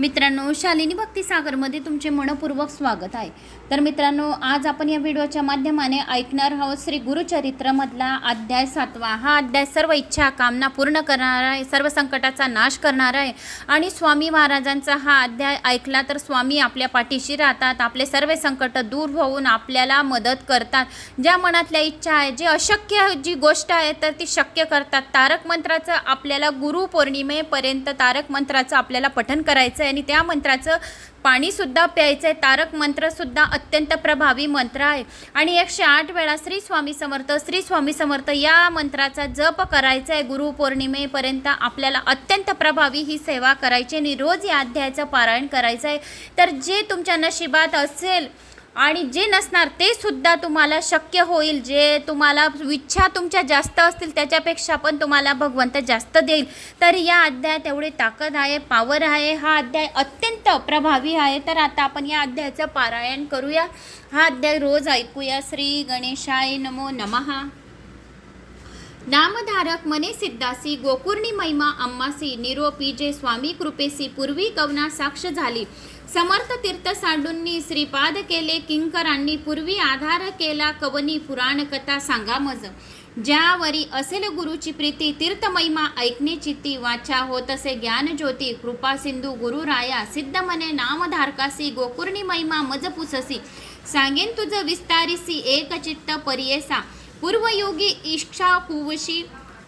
मित्रांनो शालिनी भक्तिसागरमध्ये तुमचे मनपूर्वक स्वागत आहे. तर मित्रांनो आज आपण या व्हिडिओच्या माध्यमाने ऐकणार आहोत श्री गुरुचरित्रमधला अध्याय सातवा. हा अध्याय सर्व इच्छा कामना पूर्ण करणारा आहे सर्व संकटाचा नाश करणारा आहे. आणि स्वामी महाराजांचा हा अध्याय ऐकला तर स्वामी आपल्या पाठीशी राहतात आपले सर्व संकट दूर होऊन आपल्याला मदत करतात. ज्या मनातल्या इच्छा आहे जे अशक्य जी गोष्ट आहे तर ती शक्य करतात. तारक मंत्राचं आपल्याला गुरु पौर्णिमेपर्यंत तारक मंत्राचं आपल्याला पठन करायचं आहे आणि त्या मंत्राचं पाणीसुद्धा प्यायचं आहे तारक मंत्रसुद्धा अत्यंत प्रभावी मंत्र आहे. आणि एकशे आठ वेळा श्री स्वामी समर्थ श्री स्वामी समर्थ या मंत्राचा जप करायचा आहे गुरुपौर्णिमेपर्यंत आपल्याला अत्यंत प्रभावी ही सेवा करायची आणि रोज या अध्यायाचं पारायण करायचं आहे तर जे तुमच्या नशिबात असेल आणि जे नसणार ते सुद्धा तुम्हाला शक्य होईल. जे तुम्हाला इच्छा तुमच्या जास्त असतील त्याच्यापेक्षा पण तुम्हाला भगवंत जास्त देईल. तर या अध्यायात एवढी ताकद आहे पावर आहे. हा अध्याय अत्यंत प्रभावी आहे. तर आता आपण या अध्यायाचं पारायण करूया. हा अध्याय रोज ऐकूया. श्री गणेशाय नमो नमहा नामधारक मने सिद्धासी गोकुर्णी महिमा अम्मासी निरोपी जे स्वामी कृपेसी पूर्वी कवना साक्ष झाली. समर्थ तीर्थ सांडूंनी श्रीपाद केले किंकरांनी पूर्वी आधार केला कवनी पुराण कथा सांगा मज. ज्यावरी असेल गुरुची प्रीती तीर्थ महिमा ऐकणे चित्ती वाचा होत असे ज्ञान ज्योती कृपा सिंधू गुरु राया सिद्ध मने नामधारकासी गोकुर्णी महिमा मज पुससी. सांगेन तुझ विस्तारिसी एक चित्त परियेसा. पूर्वयोगी इक्षाकुवशी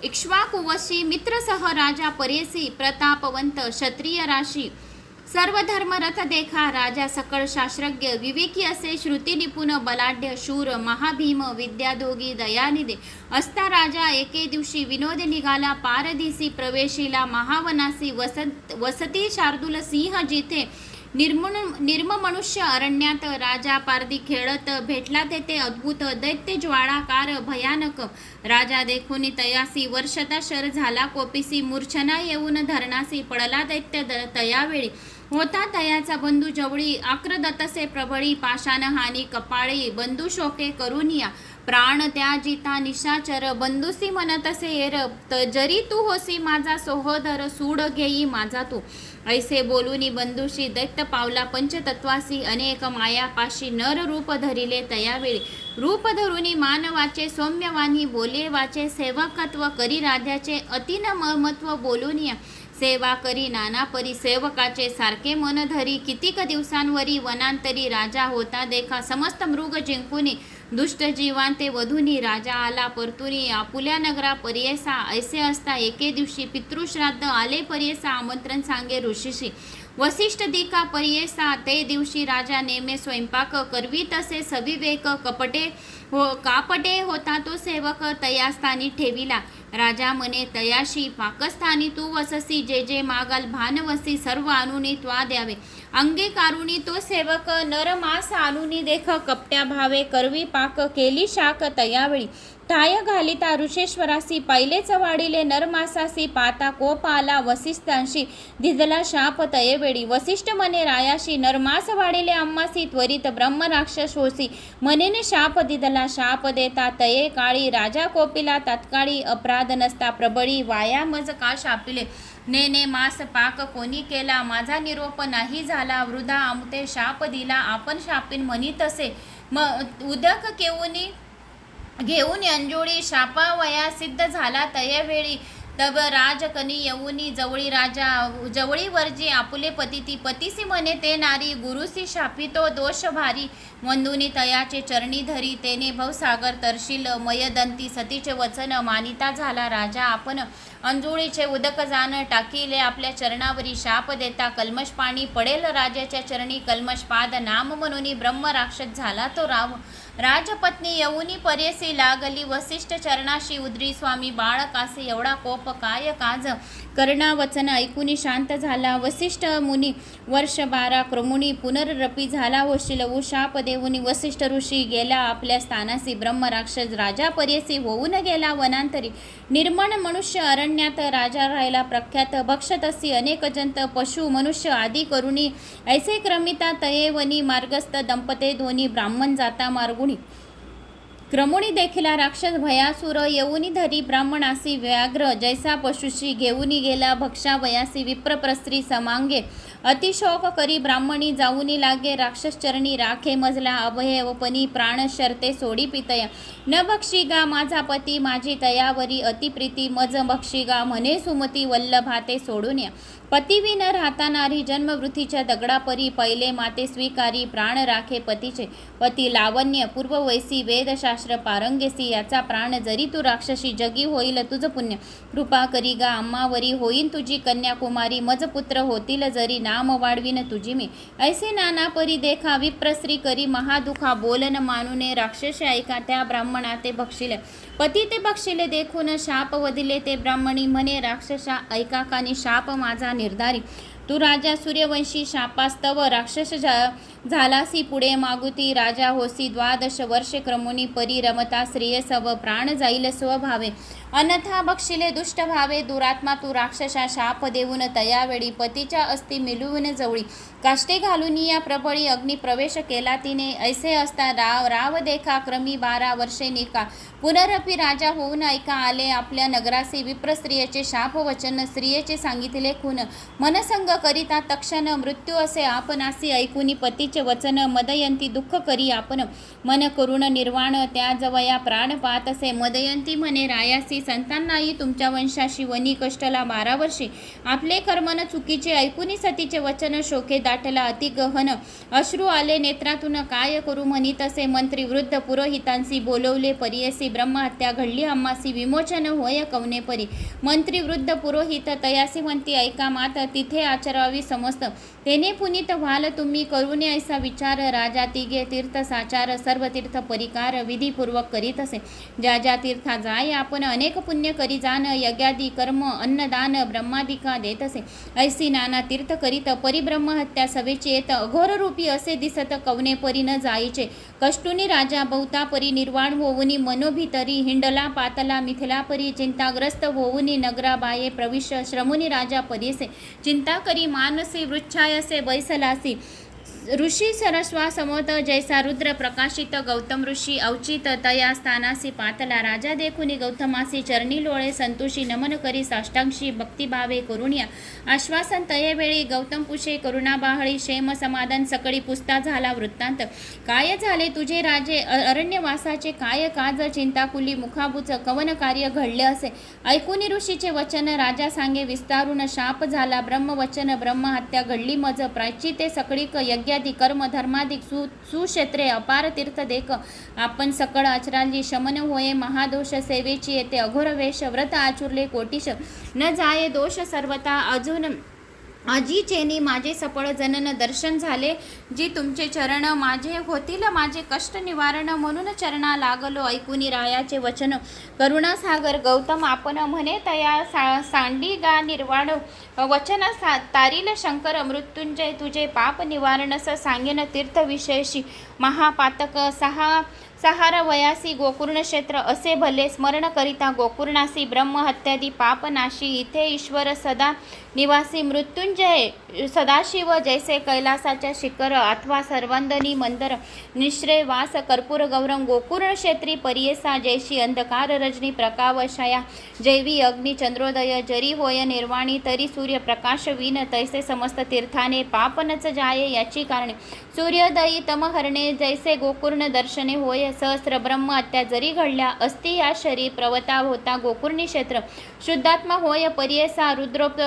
इक्ष्वाकुवशी मित्रसह राजा परेसी प्रतापवंत क्षत्रिय राशी. सर्व धर्मरथ देखा राजा सकळ शास्त्रज्ञ विवेकी असे श्रुती निपुण बलाढ्य शूर महाभीम विद्यादोगी दयानिदे असता राजा एके दिवशी विनोद निघाला पारदिसी प्रवेशीला महावनासी वसत वसती शार्दूल सिंह जिथे निर्मण मनुष्य अरण्यात राजा पारदी खेळत भेटला तेथे अद्भुत दैत्य ज्वाळाकार भयानक. राजा देखून तयासी वर्षता शर झाला कोपिसी मूर्छना येऊन धरणासी पडला दैत्य द- तयावेळी. होता तयाचा बंधू जवळी आक्रदतसे प्रबळी पाषाण हानी कपाळी बंधू शोके करुनिया प्राण त्या जिता निशाचर बंधुसी म्हणतसे एर त जरी तू होसी माझा सोहोदर सूड घेई माझा तू. ऐसे बोलूनी बंधुशी दैत्य पावला पंचतत्वासी अनेक मायापाशी नर रूप धरिले तयावेळी. रूप धरुनी मानवाचे सौम्यवानी बोले वाचे सेवकत्व करी राध्याचे अतिन ममत्व बोलूनिया. सेवा करी नाना परी सेवकाचे सारखे मन धरी. कितीक दिवसांवरी वनांतरी राजा होता देखा. समस्त मृग जिंकुनी दुष्ट जीवांते वधुनी राजा आला परतुनी. आपुल्या नगरा पर्येसा ऐसे असता एके दिवशी पितृश्राद्ध आले पर्येसा आमंत्रण सांगे ऋषीशी. वसिष्ठ दिका पर्येसा ते दिवशी राजा नेमे स्वयंपाक करवी तसे सविवेक कपटे हो कापटे होता तो सेवक तयास्थानी ठेविला. राजा मने तयाशी पाकस्थानी तू वससी जे जे मागाल भानवसी सर्व आणुनी त्वा द्यावे. अंगे कारुणी तो सेवक नर मास आणुनी देख कपट्या भावे करवी पाक केली शाक तयावेळी ताय घालिता ऋषेश्वरासी पहिलेच वाढिले नरमासासी पाता कोप आला वसिष्ठांशी दिदला शाप तयवेळी वसिष्ठ मने रायाशी नरमास वाढिले अम्मासी त्वरित ब्रह्मराक्षस होसी मनेने शाप दिदला शाप देता तये काळी राजा कोपिला तात्काळी अपराध नसता प्रबळी वाया मज का शापिले नेने मास पाक कोणी केला माझा निरोप नाही झाला वृधा आमते शाप दिला आपण शापीन म्हणित असे म उदक केऊनी घेऊन अंजोळी शापावया सिद्ध झाला तयवेळी. तब राजकनी यवनी जवळी राजा जवळी वरजी आपुले पती ती पतीसी म्हणे ते नारी गुरुसी शापितो दोष भारी. मंदुनी तयाचे चरणी धरी तेने भवसागर तरशील मयदंती सतीचे वचन मानिता झाला राजा. आपण अंजुळीचे उदक जाण टाकीले आपल्या चरणावरी शाप देता कल्मश पाणी पडेल. राजाच्या चरणी कल्मश पाद नाम म्हणून ब्रह्म राक्षस झाला तो राव. राजपत्नी यवनी परेसी लागली वसिष्ठ चरणाशी उद्री स्वामी बाळकासे एवढा कोप काय काज? कर्णा वचन शांत झाला. वसिष्ठ मुनी वर्ष बारा क्रमुनी पुनर्रपी झाला होशील शाप देऊनी वसिष्ठ ऋषी गेला. आपल्या स्थानासी ब्रह्मराक्षस राजा परेसी होऊन गेला. वनांतरी निर्मण मनुष्य अरण्यात राजा राहिला. प्रख्यात भक्षतसी अनेक जंत पशु मनुष्य आदी करुणी ऐसे क्रमिता तयेवनी मार्गस्थ दंपते धोनी ब्राह्मण जाता मार्गुणी. क्रमुणी देखिला राक्षस भयासुर येऊनी धरी ब्राह्मणासी व्याघ्र जैसा पशुशी घेऊनी गेला भक्षा वयासी विप्रप्रस्त्री समांगे. अतिशोक करी ब्राह्मणी जाऊनी लागे राक्षस चरणी राखे मजला अभयवपणी प्राण शर्ते सोडी पितया. न बक्षी गा माझा पती माझी तयावरी अतिप्रीती मज बक्षी गा म्हणे सुमती वल्लभाते सोडून या. पतिविन राहता नारी जन्मवृत्तीच्या दगडापरी पहिले माते स्वीकारी प्राण राखे पतीचे. पती लावण्य पूर्ववैसी वेदशास्त्र पारंगेसी याचा प्राण जरी तू राक्षसी जगी होईल तुझ पुण्य. कृपा करी गा अम्मावरी होईन तुझी कन्याकुमारी मज पुत्र होतील जरी नाम वाढवीन तुझी मी. ऐसे नाना परी देखा विप्रश्री करी महादुखा बोलन मानुने राक्षसी ऐका त्या ब्राह्मणा ते बक्षिले. पती ते बक्षिले देखून शाप वदिले ते ब्राह्मणी म्हणे राक्षसा ऐकाकाने शाप माझा निर्धारी. तू राजा सूर्यवंशी शापास्तव राक्षस झा झालासी पुढे मागुती राजा होसी द्वादश वर्षे क्रमुनी परी रमता श्रेयसव प्राण जाईल स्वभावे. अन्यथा बक्षिले दुष्ट भावे दुरात्मा तू राक्षसा शाप देऊन तयावेळी पतीच्या अस्ती मिलवून जवळी. काष्टे घालून या प्रबळी अग्नी प्रवेश केला तिने. ऐसे असता राव राव देखा क्रमी बारा वर्षे निका. पुनरपी राजा होऊन ऐका आले आपल्या नगरासी विप्र स्त्रियेचे शाप वचन स्त्रियेचे सांगितले खून. मनसंग करिता तक्षण मृत्यू असे आपणासी ऐकूनी पतीचे वचन. मदयंती दुःख करी आपण. मन करुण निर्वाण त्या जवया प्राण पात असे. मदयंती म्हणे रायासी संतान नाही तुमच्या वंशाशी वनी कष्टला बारा वर्षे आपले कर्मन चुकीचे ऐकूनी सतीचे वचन शोके दाटला अति गहन. अश्रू आले नेत्रातून काय करू म्हणी तसे मंत्री वृद्ध पुरोहितांसी बोलवले परियसी ब्रह्महत्या घडली अम्मासी विमोचन होय कवने परी. मंत्री वृद्ध पुरोहित तयासी म्हणती ऐका मात तिथे आचरावी समस्त. तेने पुनीत व्हाल तुम्ही करुणे ऐसा विचार. राजा तिघे तीर्थ साचार सर्व तीर्थ परिकार विधीपूर्वक करीत असे. ज्या ज्या तीर्था जाय आपण अनेक पुण्य करी जाण यज्ञादी कर्म अन्नदान ब्रह्मादिका देत असे ऐसी नाना तीर्थ करीत परिब्रह्महत्या सवेचे येत अघोर रूपी असे दिसत कवने परी न जायचे कष्टुनी राजा बहुता परी निर्वाण होऊनी मनोभितरी हिंडला पातला मिथिला परी चिंताग्रस्त होऊनी नगराबाये प्रविश्य श्रमुनी राजा परीसे चिंता करी मानसी वृच्छायसे बैसलासी ऋषी सरस्वा समोत जैसा रुद्र प्रकाशित गौतम ऋषी औचित तया स्थानासी पातला राजा देखुनी गौतमासी चरणी लोळे संतोषी नमन करी साष्टांशी भक्तिभावे करुणिया आश्वासन तयेवेळी गौतम पुषे करुणाबाहळी क्षेम समाधान सकळी पुस्ता झाला वृत्तांत काय झाले तुझे राजे अरण्यवासाचे काय काज चिंताकुली मुखाबुच कवन कार्य घडले असे ऐकुनी ऋषीचे वचन राजा सांगे विस्तारून शाप झाला ब्रह्मवचन ब्रह्महत्या घडली मज प्राचिते सकळीक यज्ञ यज्ञादी कर्म धर्माधिक सु सुक्षेत्रे अपार तीर्थ देख आपण सकळ आचराली शमन होये महादोष सेवेची येते अघोर वेश व्रत आचुरले कोटीश न जाये दोष सर्वता अजून अजीचेनी माझे सफळ जनन दर्शन झाले. जी तुमचे चरण माझे होतील माझे कष्ट निवारण. म्हणून चरणा लागलो ऐकुनी रायाचे वचन. करुणासागर गौतम आपण म्हणे तया सा सांडी गा निर्वाण. वचन सा तारील शंकर मृत्युंजय तुझे पाप स सांगेन तीर्थविषयशी महापातक सहा सहार वयासी गोकुर्ण क्षेत्र असे भले. स्मरण करिता गोकुर्णासी ब्रह्महत्यादी पापनाशी. इथे ईश्वर सदा निवासी मृत्युंजय सदाशिव जैसे कैलासाच्या शिखर अथवा सर्वांदनी मंदर निश्रय वास कर्पूर गौरम गोकुर्ण क्षेत्री परियसा जैशी अंधकार रजनी प्रकावशया जैवी अग्नी चंद्रोदय जरी होय निर्वाणी तरी सूर्य प्रकाश विन तैसे समस्त तीर्थाने पापनच जाये याची कारणे. सूर्योदयी तमहरणे जैसे गोकुर्ण दर्शने होय सहस्र ब्रह्म हत्या जरी घडल्या अस्ति या शरी प्रवता होता गोकुर्णी क्षेत्र. शुद्धात्मा होय परियसा रुद्रोप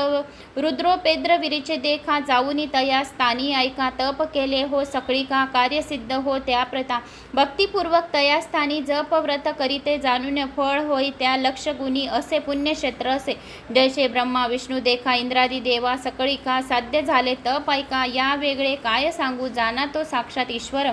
रुद्रोपेद्र विरीचे देखा जाऊनी तया स्थानी ऐका तप केले हो सकळी का कार्यसिद्ध हो त्या प्रथा. भक्तिपूर्वक तया स्थानी जप व्रत करीते जाणून फळ होई त्या लक्ष गुणी असे पुण्यक्षेत्र असे. जैसे ब्रह्मा विष्णू देखा इंद्रादी देवा सकळी का साध्य झाले तप ऐका या वेगळे काय सांगू जाना तो साक्षात ईश्वर.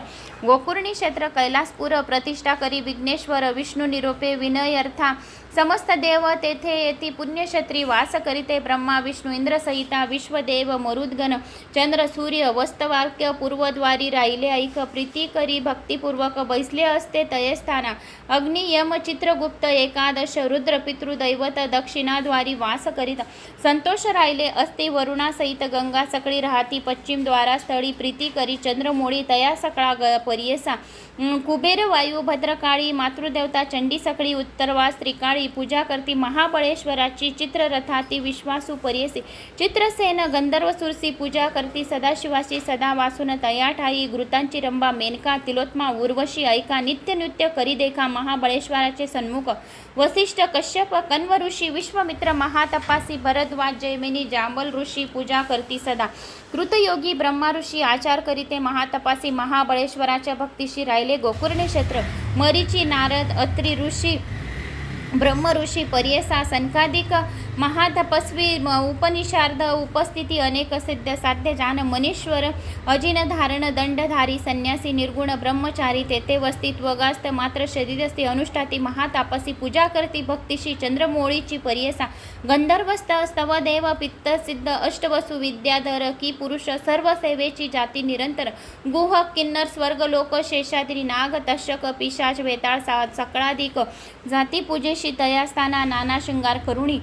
गोकुर्णी क्षेत्र कैलासपुर प्रतिष्ठा करी विघ्नेश्वर विष्णू निरोपे विनयर्था समस्त देव तेथे येती पुण्यक्षत्री वास करीते ब्रह्मा विष्णू इंद्र सहिता विश्वदेव मरुद्गण चंद्र सूर्य वस्तवाक्य पूर्वद्वारी राहिले ऐक प्रीती करी भक्तिपूर्वक बैसले असते तयस्थाना. अग्नि यम चित्रगुप्त एकादश रुद्र पितृदैवत दक्षिणाद्वारी वास करीत संतोष राहिले असते वरुणासहित गंगा सकळी राहती पश्चिमद्वारा स्थळी प्रीती करी चंद्रमोळी तया सकळा ग परियसा. कुबेर वायू भद्रकाळी मातृदेवता चंडी सकळी उत्तरवास त्रिकाळी पूजा करती महाबळेश्वराची चित्ररथाती विश्वासू पर्यसी. चित्रसेन गंधर्व सुरसी पूजा करती सदाशिवाची सदा वासून तया ठाई घृतांची रंबा मेनका तिलोत्मा उर्वशी ऐका नित्य नृत्य करी देखा महाबळेश्वराचे सन्मुख. वसिष्ठ कश्यप कण्व ऋषी विश्वमित्र महातपासी भरद्वाज जैमिनी जांबल ऋषी पूजा करती सदा. कृतयोगी ब्रह्मा ऋषी आचार करीते महातपासी महाबळेश्वराच्या भक्तीशी राहिले गोकुर्ण क्षेत्र. मरीची नारद अत्री ऋषी ब्रह्म ऋषी पर्यसा सनकादिक महातपस्वी म- उपनिषार्ध उपस्थिती अनेक सिद्ध साध्य जान मनीश्वर अजिन धारण दंडधारी संन्यासी निर्गुण ब्रह्मचारी तेथे वस्तित्व गास्त मात्र शरीरस्ती अनुष्ठाती महातापसी पूजा करती भक्तीशी चंद्रमोळीची पर्यसा गंधर्वस्त स्तवदेव पित्तसिद्ध पित्त सिद्ध अष्टवसु विद्याधर की पुरुष सर्व सेवेची जाती निरंतर गुह किन्नर स्वर्ग लोक शेषाद्री नाग तशक पिशाच वेताळ सा सकळाधिक जाती पूजेशी तयास्थाना नाना शृंगार करुणी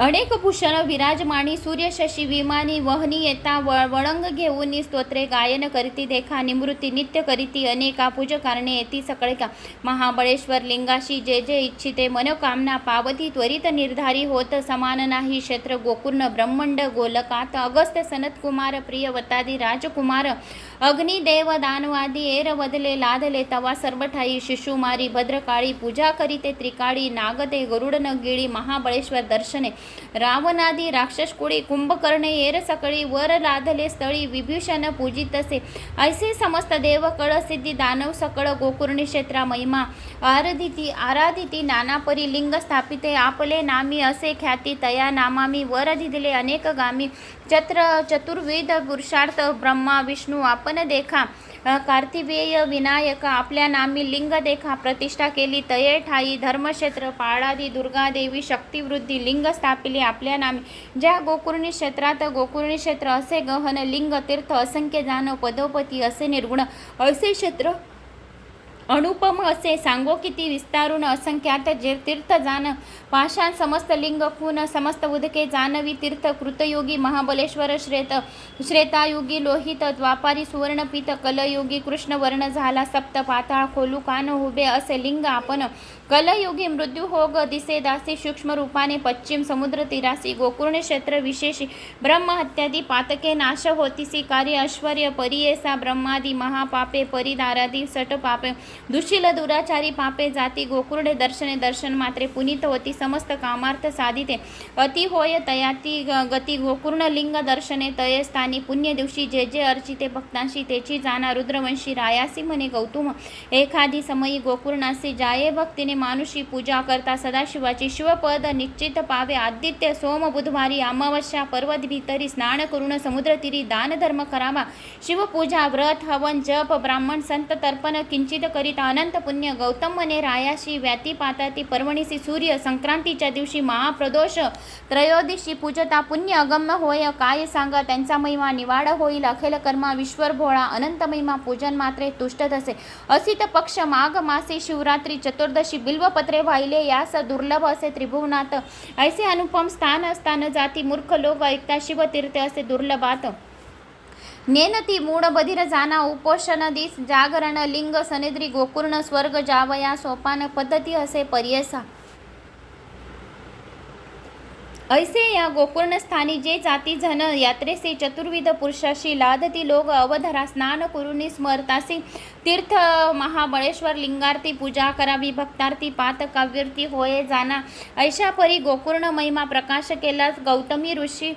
अनेक भूषण विराजमानी सूर्यशशी विमानी वहनी येता व वळंग घेऊन स्तोत्रे गायन करीती देखा निमृती नित्य करीती अनेका पूजकारणे येती सकळेका. महाबळेश्वर लिंगाशी जे जे इच्छिते मनोकामना पावती त्वरित निर्धारी होत समान नाही क्षेत्र गोकुर्ण ब्रह्मंड गोलकात. अगस्त्य सनतकुमार प्रियवतादी राजकुमार अग्निदेव दानवादी एर वदले लादले तवा सर्वठाई शिशुमारी भद्रकाळी पूजा करीते त्रिकाळी नागदे गरुडन गिळी महाबळेश्वर दर्शने रावणादी राक्षस कुळी कुंभकर्णे एर सकळी वर लादले स्थळी विभीषण पूजितसे ऐसे समस्त देव कळ सिद्धी दानव सकळ गोकुर्णी क्षेत्रा महिमा आराधिती आराधिती नानापरी लिंग स्थापिते आपले नामी असे ख्याती तया नामामी वर दिले अनेक गामी चत्र चतुर्विध पुरुषार्थ ब्रह्मा विष्णू आपण देखा कार्तिवेय विनायक आपल्या नामी लिंग देखा प्रतिष्ठा केली तये ठाई धर्मक्षेत्र पाळादी दुर्गादेवी शक्तिवृद्धी लिंग स्थापिली आपल्या नामी. ज्या गोकुर्णी क्षेत्रात गोकुर्णी क्षेत्र असे गहन लिंग तीर्थ असंख्य जाण पदोपती असे निर्गुण असे क्षेत्र अनुपम असे सांगो किती विस्तारून असंख्यात जे तीर्थ जाण पाषाण समस्त लिंग खून समस्त उदके जानवी तीर्थ कृतयोगी महाबलेश्वर श्रेत श्रेतायुगी लोहित द्वापारी सुवर्णपीत कलयोगी कृष्णवर्ण झाला सप्त पाताळ खोलू कान हुबे असे लिंग आपण कलयुगी मृत्यू होग दिसे दासी सूक्ष्म रूपाने पश्चिम समुद्र तिरासी गोकुर्ण क्षेत्र विशेषी ब्रह्महत्यादी पातके नाश होतीसी कार्य ऐश्वर्य परियेसा ब्रह्मादी महापापे परिदारादी सट पापे दुशील दुराचारी पापे जाती गोकुर्णे दर्शने दर्शन मात्रे पुनीत होती समस्त कामार्थ साधिते. अति होय तयाती गती गोकुर्ण लिंग दर्शने तये स्थानी पुण्य दिवशी जे जे अर्चिते भक्तांशी तेची जाना रुद्रवंशी रायासी म्हणे गौतम. एखादी समयी गोकुर्णासी जाये भक्तीने मानुषी पूजा करता सदाशिवाची शिवपद निश्चित पावे. आदित्य सोम बुधवारी अमावस्या पर्वत भीतरी स्नान करून समुद्र तीरी दान धर्म करावा. शिवपूजा व्रत हवन जप ब्राह्मण संत तर्पण किंचित करी करीत अनंत पुण्य गौतम रायाशी व्याती पाताती पर्वणीसी सूर्य संक्रांतीच्या दिवशी महाप्रदोष त्रयोदशी पूजता पुण्य अगम्य होय काय सांगा त्यांचा महिमा निवाड होईल अखिल कर्मा विश्वर भोळा अनंत महिमा पूजन मात्रे तुष्टत असे असित पक्ष माघ मासे शिवरात्री चतुर्दशी बिल्वपत्रे वाहिले यास दुर्लभ असे त्रिभुवनात. ऐसे अनुपम स्थान स्थान जाती मूर्ख लोक ऐकता शिवतीर्थ असे दुर्लभात. नेनती मूळ बधिर जाना उपोषण दिस जागरण लिंग सनिद्री गोकुर्ण स्वर्ग जावया सोपान पद्धती असे पर्यसा ऐसे या गोकुर्ण स्थानी जे जाती जन यात्रेसे चतुर्विध पुरुषाशी लादती लोक अवधरा स्नान करून स्मरतासी तीर्थ महाबळेश्वर लिंगार्थी पूजा करावी भक्तार्थी पात काव्यर्थी होय जाना. ऐशा परी गोकुर्ण महिमा प्रकाश केलास गौतमी ऋषी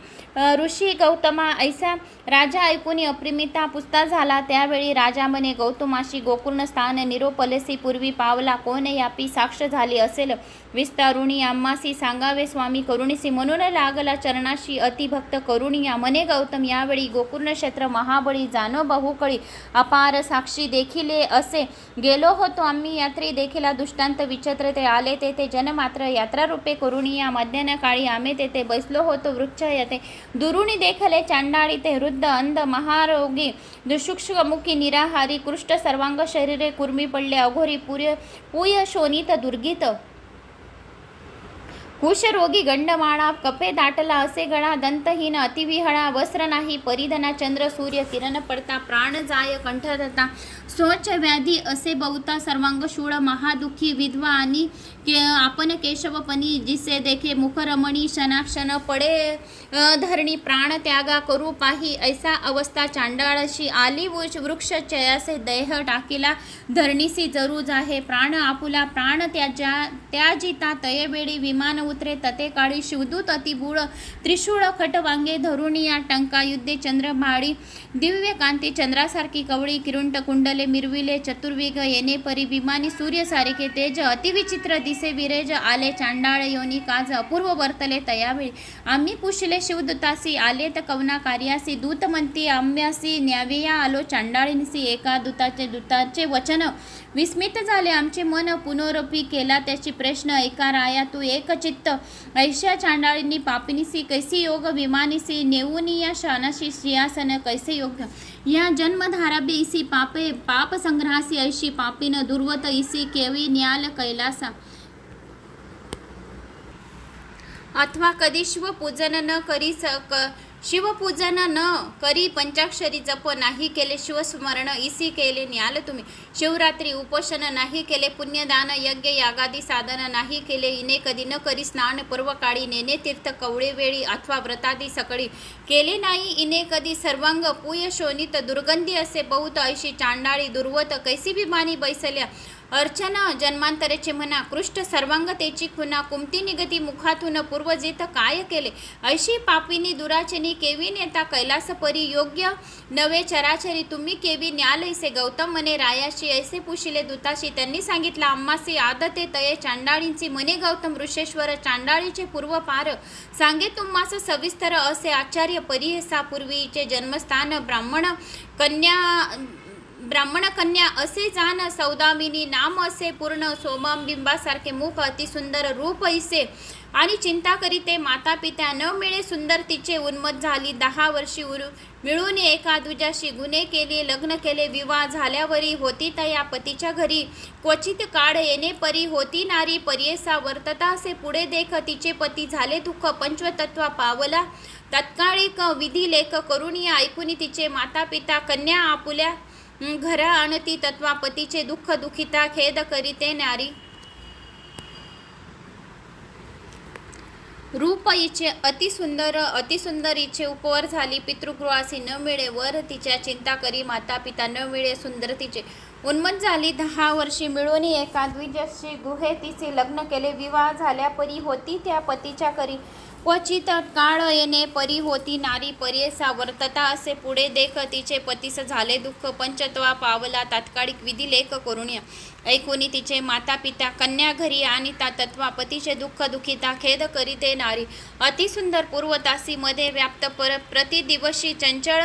ऋषी गौतमा ऐसा राजा ऐकून अप्रिमिता पुस्ता झाला. त्यावेळी राजा म्हणे गौतमाशी गोकुर्ण स्थान निरोपलेसी पूर्वी पावला कोण यापी साक्ष झाली असेल? विस्तारुणी आम्हासी सांगावे स्वामी करुणीसी म्हणून लागला चरणाशी अतिभक्त करुणिया मने गौतम यावेळी गोकुर्णक्षेत्र महाबळी जानो बहुकळी अपार साक्षी देखिले असे. गेलो होतो आम्ही यात्री देखिला दुष्टांत विचित्र ते आले तेथे जनमात्र यात्रारूपे करुणिया मध्यान काळी आम्ही तेथे बसलो होतो वृक्ष येते दुरुणी देखले चांडाळी ते वृद्ध अंध महारोगी दुषुक्षमुखी निराहारी कृष्ट सर्वांग शरीरे कुर्मी पडले अघोरी पुर्य पुय शोनित दुर्गीत. कुशरोगी गंडमाळा कपे दाटला असे गळा दंतहीन अतिविहळा वस्त्र नाही परिधना चंद्र सूर्य किरण पडता प्राण जाय कंठरता स्वच्छ व्याधी असे बहुता सर्वांग शूळ महादुखी विधवा आणि के आपण केशवपणी जिसे देखे मुखरमणी क्षणाक्षण पडे धरणी प्राण त्यागा करू पाही ऐसा अवस्था चांडाळशी आली वृक्ष वृक्ष चयासे देह टाकीला. धरणीसी जरूज आहे प्राण आपुला प्राण त्याच्या त्याजिता तयवेळी विमान उतरे तते काळी शिवदूत अतिबूळ त्रिशूळ खटवांगे धरुणिया टंका युद्धे चंद्रभाळी दिव्य कांती चंद्रासारखी कवळी किरुंट कुंडले मिरविले चतुर्विग येणे परी विमानी सूर्य सारिके तेज अतिविचित्र दिसे विरेज आले चांडाळ योनी काज अपूर्व वर्तले तयावेळी. आम्ही पुशले शिवदूतासी आले त कवना कार्यासी दूतमंती आम्यासी न्याविया आलो चांडाळींसी एका दूताचे दूताचे वचन विस्मित झाले आमचे मन पुनरपी केला त्याची प्रश्न ऐका राया तू एक चित्त ऐशा चांडाळींनी पापिनीसी कैसी योग विमानिसी नेऊनी या शानाशी सिंहासन कैसे योग्य या जन्मधाराबी इसी पापे पाप संग्रहासी ऐशी पापीन दुर्वत इसी केवी न्याल कैलासा अथवा कधी शिवपूजन न करी स क शिवपूजन न करी पंचाक्षरी जप नाही केले शिवस्मरण इसी केले न्याल तुम्ही. शिवरात्री उपोषण नाही केले पुण्यदान यज्ञ यागादी साधन नाही केले इने कधी न करी स्नान पूर्वकाळी नेने तीर्थ कवळे वेळी अथवा व्रतादी सकळी केले नाही इने कधी सर्वांग पूय शोनित दुर्गंधी असे बहुत ऐशी चांडाळी दुर्वत कैसी बिमानी बैसल्या अर्चना जन्मांतरेचे म्हणा कृष्ट सर्वांगतेची खुना कुमती निगती मुखातून पूर्वजित काय केले? ऐशी पापिनी दुराचनी केवी नेता कैलास परी योग्य नवे चराचरी तुम्ही केवी न्यालैसे गौतम मने रायाशी ऐसे पुशिले दूताशी. त्यांनी सांगितलं आम्हासी आदते तये चांडाळींची मने गौतम ऋषेश्वर चांडाळीचे पूर्व पार सांगे तुम्हास सविस्तर असे आचार्य परिहेसा पूर्वीचे जन्मस्थान ब्राह्मण कन्या ब्राह्मण कन्या असे जाण सौदामिनी नाम असे पूर्ण सोमबिंबासारखे मुख अतिसुंदर रूप ऐसे आणि चिंता करीते माता पित्या न मिळे सुंदर तिचे उन्मत झाली. दहा वर्षी उरु मिळून एका दुजाशी गुन्हे केले लग्न केले विवाह झाल्यावरी होती तया पतीच्या घरी. क्वचित काळ येणे परी होती नारी पर्येसा वर्तता असे पुढे देख तिचे पती झाले दुःख पंचतत्वा पावला. तत्काळिक विधी लेख करुणी ऐकुनी तिचे माता पिता कन्या आपुल्या घरा आणती तत्वा पतीचे दुःख दुखिता खेद करीते नारी रूप इचे अतिसुंदर अतिसुंदर इचे उपवर झाली पितृगृहासी न मिळे वर तिच्या चिंता करी माता पिता न मिळे सुंदर तिचे. उन्मत झाली दहा वर्षी मिळून एका द्विजशी गुहे तिचे लग्न केले. विवाह झाल्यापरी होती त्या पतीच्या करी. क्वचित काळ येणे परी होती नारी पर्येसा वर्तता असे पुढे देख तिचे पतीस झाले दुःख. पंचत्वा पावला तात्कालिक विधी लेख करून ऐकुनी तिचे माता पिता कन्या घरी आणि ता तत्वा पतीचे दुःख दुखिता खेद करीते नारी. अतिसुंदर पूर्वतासी मध्ये व्याप्त पर प्रतिदिवशी चंचळ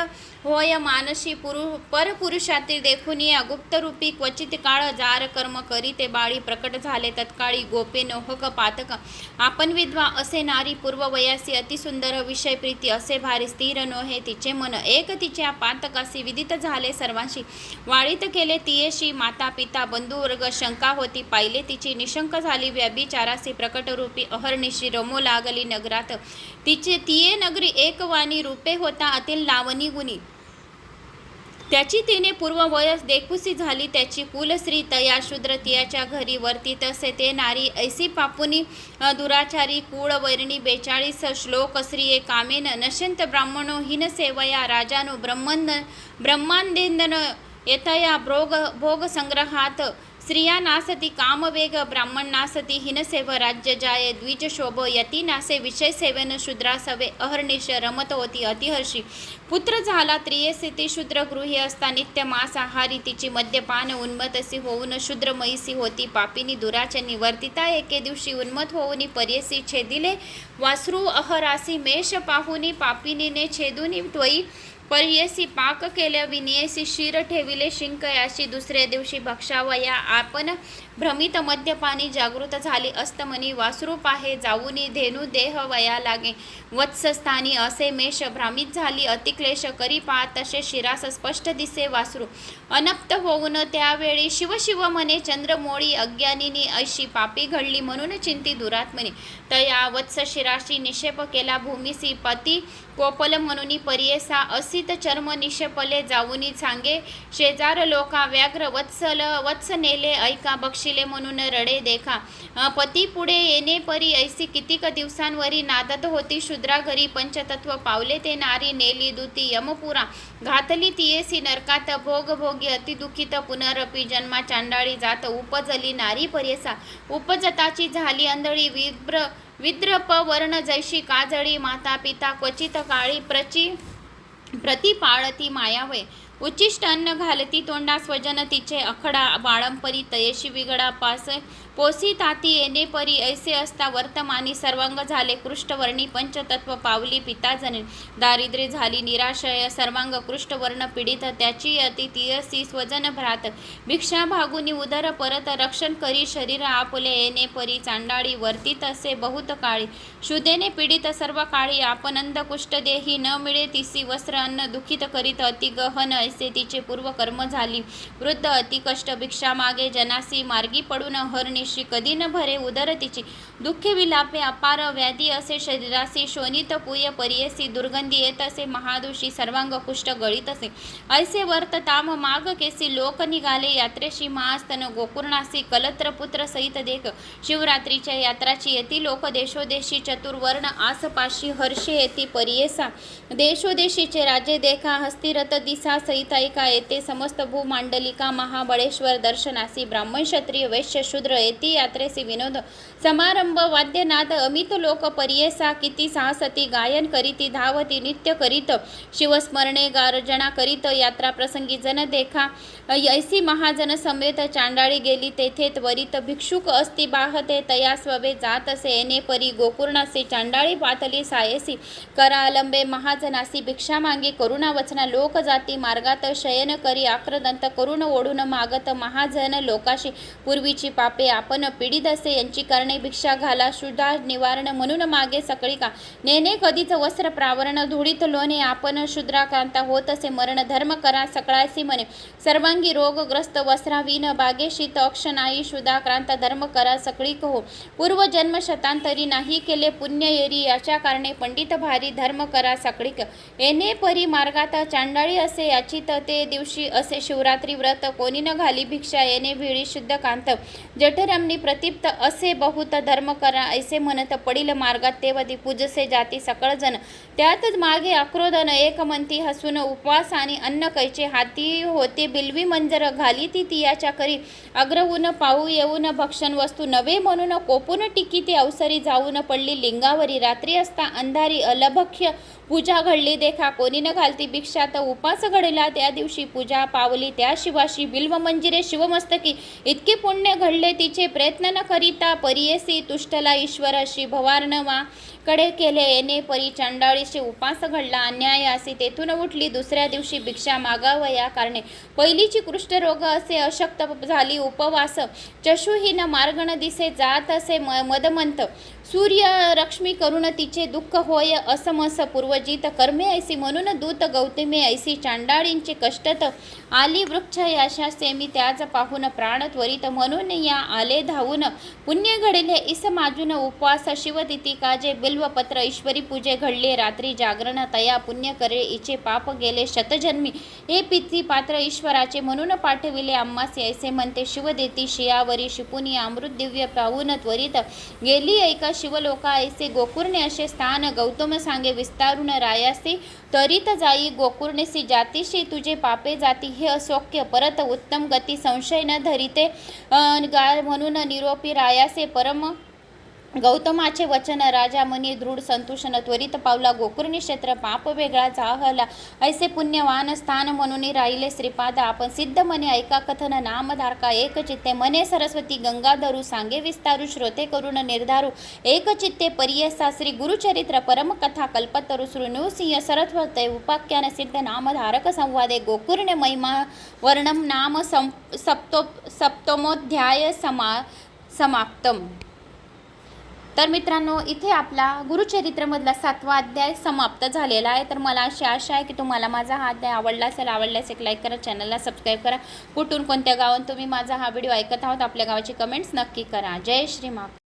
होय मानसी पुरु परपुरुषातील देखून या गुप्तरूपी क्वचित काळ जार कर्म करीते बाळी प्रकट झाले तत्काळी गोपे नोहक पातक. आपण विधवा असे नारी पूर्व वयासी अतिसुंदर विषय प्रीती असे भारी स्थिर नोहे. तिचे मन एक तिच्या पातकासी विदित झाले सर्वांशी. वाळीत केले तियेशी माता पिता बंधुवर्ग शंका होती. पाहिले तिची निशंक झाली व्यभिचारासी प्रकटरूपी अहर्निशी रमो लागली नगरात. तिचे तिये नगरी एकवाणी रूपे होता अतिल लावणी गुणी. त्याची तिने पूर्व वयस देखुसी झाली त्याची कुलश्री तया शूद्र तियाच्या घरी वरती तसे ते नारी ऐसी पापुनी दुराचारी कुळ वैरणी बेचाळीस श्लोक श्रिये कामेन नश्यंत ब्राह्मणो हिन सेवया राजानो ब्रह्मंद ब्रह्मांदेंदन येतया भोग भोग संग्रहात स्त्रिया नासती कामवेग ब्राह्मण नासती हिनसेव राज्य जाय द्विज शोभ यती नासे विषय सेवन शूद्रासवे अहर्निश रमत होती अतिहर्षी. पुत्र झाला त्रियसिती शूद्र गृही असता नित्य मांसाहारी तिची मद्यपान उन्मतसी होऊन शूद्रमयीसी होती पापिनी दुराचनी वर्तिता एके दिवशी उन्मत होऊनी पर्यसी छेदिले. वासरू अहरासी मेष पाहुनी पापिनीने छेदुनी ट्वई परियसी पाक केल्या विनियसी शिर ठेविले शिंक याशी दुसऱ्या दिवशी भक्षावया आपण भ्रमित मद्यपानी जागृत झाली अस्तमनी वासरू पाहे जाऊनी धेनू देह वया लागे. वत्सस्थानी असे मेष भ्रामित झाली अतिक्लेश करी पा तसे शिरास स्पष्ट दिसे वासरू. अनप्त होऊन त्यावेळी शिव शिव चंद्रमोळी अज्ञानिनी ऐशी पापी घडली म्हणून चिंती दुरात्मनी तया वत्स शिराशी निक्षेप केला भूमिसी पती. कोपल म्हणून परियेसा असित चर्म निषेपले जाऊनी सांगे. शेजार लोका व्याघ्र वत्सल वत्स नेले ऐका बक्षिले म्हणून रडे देखा. पती पुढे येणे परी ऐसी कितीक दिवसांवरी नादत होती. शूद्रा घरी पंचतत्व पावले ते नारी नेली दुती यमपुरा. घातली तियेसी नरकात भोग भोग अतिदुखित पुनरपी जन्मा चांडाळी जात उपजली नारी परेसा उपजताची झाली अंधळी विभ्र विद्रप वर्ण जैशी काजळी माता पिता क्वचित काळी प्रची प्रतिपाळती मायावय. उच्चिष्ट अन्न घालती तोंडा स्वजन तिचे अखडा बाळंपरी तयशी विगडा पास पोसी ताती येणे परी ऐसे असता वर्तमानी सर्वांग झाले कृष्णवर्णी पंचतत्व पावली पिताजने. दारिद्र्य झाली निराशय सर्वांग कृष्णवर्ण पीडित त्याची अति तियसी स्वजन भ्रात. भिक्षा भागुनी उदर परत रक्षण करी शरीर आपले येणे परी चांडाळी वर्तीत असे बहुत काळी. शुदेने पीडित सर्व काळी आपनंद कुष्ठदेही न मिळे तिसी वस्त्र अन्न दुखित करीत अति गहन ऐसे तिचे पूर्व कर्म झाली. वृद्ध अति कष्ट भिक्षा मागे जनासी मार्गी पडून आयुष्य कधी न भरे उदर तिची दुःखे विलापे अपार व्याधी असे शरीरासी शोनित पुय परियसी दुर्गंधी येत असे महादुषी सर्वांग कुष्ठ गळीत असे. ऐसे वर्त ताम माग केसी लोक निघाले यात्रेशी महास्तन गोकुर्णासी कलत्र पुत्र सहित देख. शिवरात्रीच्या यात्राची येती लोक देशोदेशी चतुर्वर्ण आसपाशी हर्षे येती परियेसा. देशोदेशीचे राजे देखा हस्तिरथ दिसा सहित ऐका येते समस्त भूमांडलिका महाबळेश्वर दर्शनासी ब्राह्मण क्षत्रिय वैश्य शूद्र येते यात्रेसी विनोद समारंभ वाद्यनाद अमित लोक परियेसा किती साहसती गायन करीती धावती नित्य करीत शिवस्मरणे गार्जना करीत यात्रा प्रसंगी जन देखा ऐसी महाजन समेत चांडाळी गेली तेथे त्वरित भिक्षुक असती बाहते तया स्ववे जात असे येणे परी गोकुर्णासी चांडाळी पातली सायसी करालंबे महाजनासी भिक्षा मागे करुणा वचना लोक जाती मार्गात शयन करी आक्रदंत करुण ओढून मागत महाजन लोकाशी पूर्वीची पापे आपण पीडित असे यांची कारण भिक्षा घाला शुद्धा निवारण म्हणून मागे सकळी का? नेने कधीच वस्त्र प्रावरण धुळीत लोणे आपण शूद्राकांता होत असे मरण धर्म करा सकळासी म्हणे. सर्वांगी रोगग्रस्त वस्त्राविन बागे शीत अक्षनाई शुद्धाक्रांत धर्म करा सकळी हो. पूर्वजन्म शतांतरी नाही केले पुण्य येरी याच्या कारणे पंडित भारी धर्म करा सकळीक येणे परी मार्गात चांडाळी असे याचित ते दिवशी असे शिवरात्री व्रत कोणी न घाली भिक्षा येणे भिळी शुद्ध कांत जठरमनी प्रतिप्त असे बहुत धर्म करा ऐसे म्हणत पडील मार्गात तेवधी पूजसे जाती सकळजण त्यातच मागे आक्रोदन एक हसून उपवास आणि अन्न कैचे हाती होते बिलवी मंजर घाली ती तियाच्या करी. अग्रहून पाहू येऊन भक्षण वस्तू नवे म्हणून कोपून टिकी ती अवसरी जाऊन पडली लिंगावरी. रात्री असता अंधारी अलभक्ष्य पूजा घडली देखा कोणी न घालती भिक्षा. तर उपास घडला त्या दिवशी पूजा पावली त्या शिवाशी. बिल्व मंजिरे शिवमस्तकी. इतके पुण्य घडले तिचे प्रयत्न न करिता परियसी तुष्टला ईश्वर श्री भवार्णवा कडे केले येणे परी चांडाळीशी उपास घडला. अन्याय असे तेथून उठली. दुसऱ्या दिवशी भिक्षा मागाव या कारणे. पहिलीची कृष्ठरोग असे अशक्त झाली. उपवास. चशुहीन मार्गण दिसे जात असे म मदमंत. सूर्य रक्ष्मी करून तिचे दुःख होय असमस पूर्वजित कर्मे ऐसी म्हणून दूत गौतमे ऐसी चांडाळींचे कष्टत आली वृक्ष याशा सेमी त्याच पाहून प्राण त्वरित म्हणून या आले धावून. पुण्य घडले इस माजून उपवास शिवतिथी काजे बिल्वपत्र ईश्वरी पूजे घडले रात्री जागरण तया पुण्य करे इचे पाप गेले शतजन्मी. हे पिती पात्र ईश्वराचे म्हणून पाठविले अम्मासी ऐसे म्हणते शिवदेती शियावरी शिपुनी अमृत दिव्य पाहून त्वरित गेली ऐका शिवलोका ऐसे गोकुर्णे असे स्थान गौतम सांगे विस्तारून रायासे तरीत जाई गोकुर्णेसी जातीशी तुझे पापे जाती हे असोक्य परत उत्तम गती संशय न धरिते गा म्हणून निरोपी रायासे परम गौतमाचे वचन राजा मनी दृढ संतुषन त्वरित पावला गोकुर्णी क्षेत्र पाप वेगळा जाहला. ऐसे पुण्यवान स्थान म्हणून राहिले श्रीपादा. आपण सिद्ध मने ऐका कथन नामधारका एक चित्ते मने सरस्वती गंगाधरू सांगे विस्तारू श्रोते करून निर्धारू. एक चित्ते परियसा श्री गुरुचरित्र परमकथा कल्पतरू शृणुसिंह सरस्वते उपाख्यान सिद्ध नामधारक संवादे गोकुर्ण महिमा वर्णम नाम सं सप्तो सप्तमोध्याय समा समाप्तम. तर मित्रांनो इथे आपला गुरुचरित्रमधला सातवा अध्याय समाप्त झालेला आहे. तर मला अशी आशा आहे की तुम्हाला माझा हा अध्याय आवडला असेल आवडल्यास एक लाईक करा चॅनलला सबस्क्राईब करा. कुठून कोणत्या गावात तुम्ही माझा हा व्हिडिओ ऐकत आहोत आपल्या गावाची कमेंट्स नक्की करा. जय श्री मा